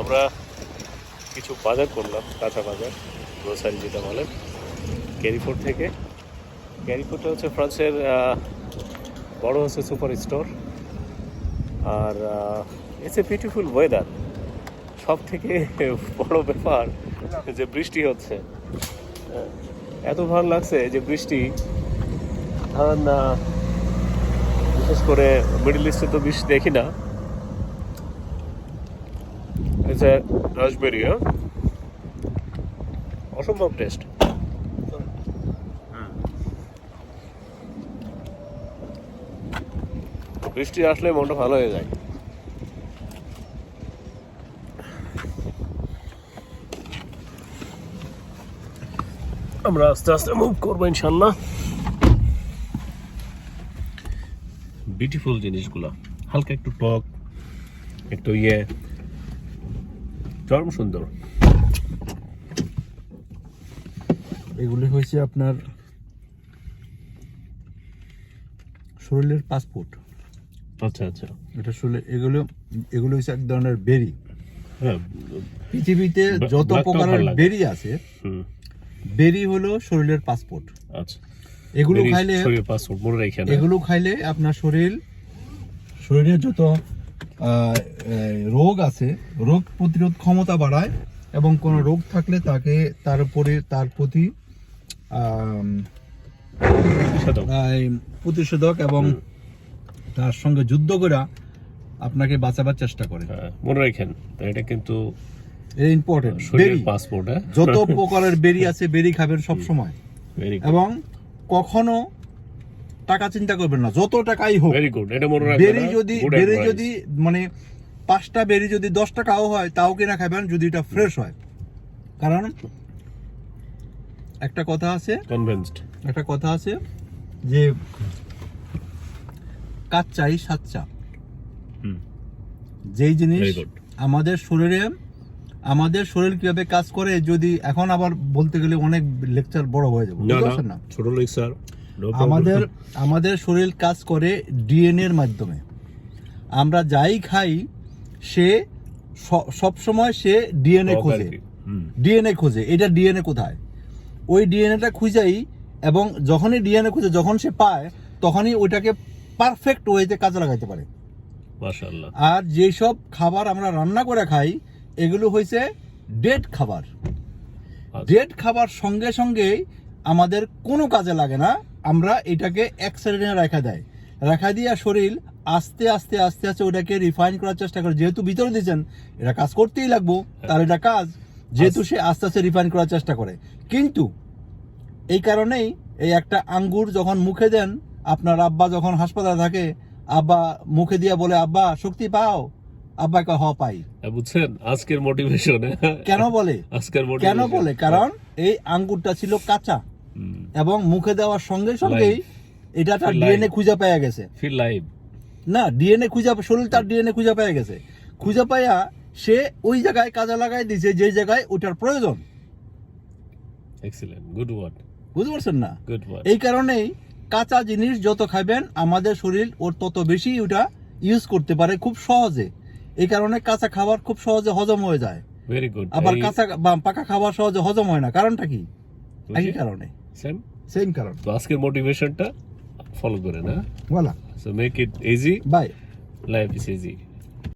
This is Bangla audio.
আমরা কিছু বাজার করলাম, কাঁচা বাজার গ্রোসারি যেটা বলেন ক্যারিফোর্ড থেকে। ক্যারিফোর্ডটা হচ্ছে ফ্রান্সের বড় হচ্ছে সুপার স্টোর আর ইটস এ বিউটিফুল ওয়েদার সব থেকে বড় ব্যাপার যে বৃষ্টি হচ্ছে। এত ভালো লাগছে যে বৃষ্টি। ধরেন বিশেষ করে মিডল ইস্টে তো বৃষ্টি দেখি না। Huh? অসম্ভব টেস্ট বৃষ্টি আসলে মনটা ভালো হয়ে যায়। আমরা আস্তে আস্তে মুভ করব ইনশাল্লাহ বিউটিফুল জিনিসগুলো। হালকা একটু টক, একটু ইয়ে। চরম সুন্দর। এগুলি হয়েছে আপনার শরীরের পাসপোর্ট। আচ্ছা আচ্ছা। এটা আসলে এগুলো এগুলো হচ্ছে এক ধরনের বেরি। হ্যাঁ পৃথিবীতে যত প্রকারের বেরি আছে হুম। বেরি হলো শরীরের পাসপোর্ট। আচ্ছা। এগুলো খাইলে না এগুলো খাইলে আপনার শরীর শরীরের যত রোগ আছে রোগ প্রতিরোধ ক্ষমতা বাড়ায় এবং কোন রোগ থাকলে তাকে তার উপরে তার প্রতি প্রতিষেধক। এবং তার সঙ্গে যুদ্ধ করা আপনাকে বাঁচাবার চেষ্টা করে। হ্যাঁ, মনে রাখেন এটা কিন্তু এটা ইম্পর্টেন্ট শরীরের বেরি। পাসপোর্ট হ্যাঁ। যত প্রকারের বেরি আছে বেরি খাবেন সব সময়। এবং কখনো টাকা চিন্তা করবেন না যত টাকাই হোক। ভেরি গুড এটা মনে রাখবেন বেরি? যদি বেরি যদি মানে পাঁচটা বেরি যদি দশ টাকাও হয় তাও কিনা খাবেন যদি এটা ফ্রেশ হয়। কারণ একটা কথা আছে convinced. একটা কথা আছে যে কাচ্চাই সাচ্চা হুম। যেই জিনিস. আমাদের শরীরে আমাদের শরীর কীভাবে কাজ করে যদি এখন আবার বলতে গেলে অনেক লেকচার বড় হয়ে যাবে না ছোট লোক স্যার আমাদের আমাদের শরীর কাজ করে ডিএনএ এর মাধ্যমে। আমরা যাই খাই সে সব সময় সে ডিএনএ খোঁজে। ডিএনএ খোঁজে এটা ডিএনএ কোথায়? ওই ডিএনএটা খুঁজাই এবং যখনই ডিএনএ খুঁজে যখন সে পায় তখনই ওইটাকে পারফেক্ট ওয়েতে কাজে লাগাইতে পারে। আর যেসব খাবার আমরা রান্না করে খাই এগুলো হয়েছে ডেড খাবার। আচ্ছা। ডেড খাবার সঙ্গে সঙ্গেই আমাদের কোনো কাজে লাগে না। আমরা এটাকে এক সাইডে রেখা দেয়। রেখা দিয়ে শরীর আস্তে আস্তে আস্তে আস্তে ওটাকে রিফাইন করার চেষ্টা করে। যেহেতু ভিতরে দিয়েছেন এটা কাজ করতেই লাগবো তার এটা কাজ। যেহেতু সে আস্তে আস্তে রিফাইন করার চেষ্টা করে। কিন্তু এই কারণেই এই একটা আঙ্গুর যখন মুখে দেন আপনার আব্বা যখন হাসপাতালে থাকে আব্বা মুখে দিয়ে বলে আব্বা শক্তি পাও? আব্বা কয় হ পাই। হ্যাঁ, বুঝছেন? আজকের মোটিভেশন কেন বলে? আজকের কেন বলে? কারণ এই আঙ্গুরটা ছিল কাঁচা। এবং মুখে দেওয়ার সঙ্গে সঙ্গেই এটা তার ডিএনএ খুঁজে পেয়ে গেছে। ফিল লাইভ না ডিএনএ খুঁজে শরীর তার ডিএনএ খুঁজে পেয়ে গেছে। খুঁজে পাইয়া সে ওই জায়গায় কাজে লাগাই দিছে যে জায়গায় ওটার প্রয়োজন। এক্সিলেন্ট গুড ওয়ার্ড বুঝতে পারছেন না? গুড ওয়ার্ড এই কারণেই কাঁচা জিনিস যত খাবেন আমাদের শরীর ওর তত বেশি ওটা ইউজ করতে পারে খুব সহজে। এই কারণে কাঁচা খাবার খুব সহজে হজম হয়ে যায়। ভেরি গুড আবার কাঁচা বা পাকা খাবার সহজে হজম হয় না। কারণটা কি? একই কারণে। সেম সেম কারণ তো আজকের মোটিভেশনটা ফলো করে না? বলা so make it easy by life is easy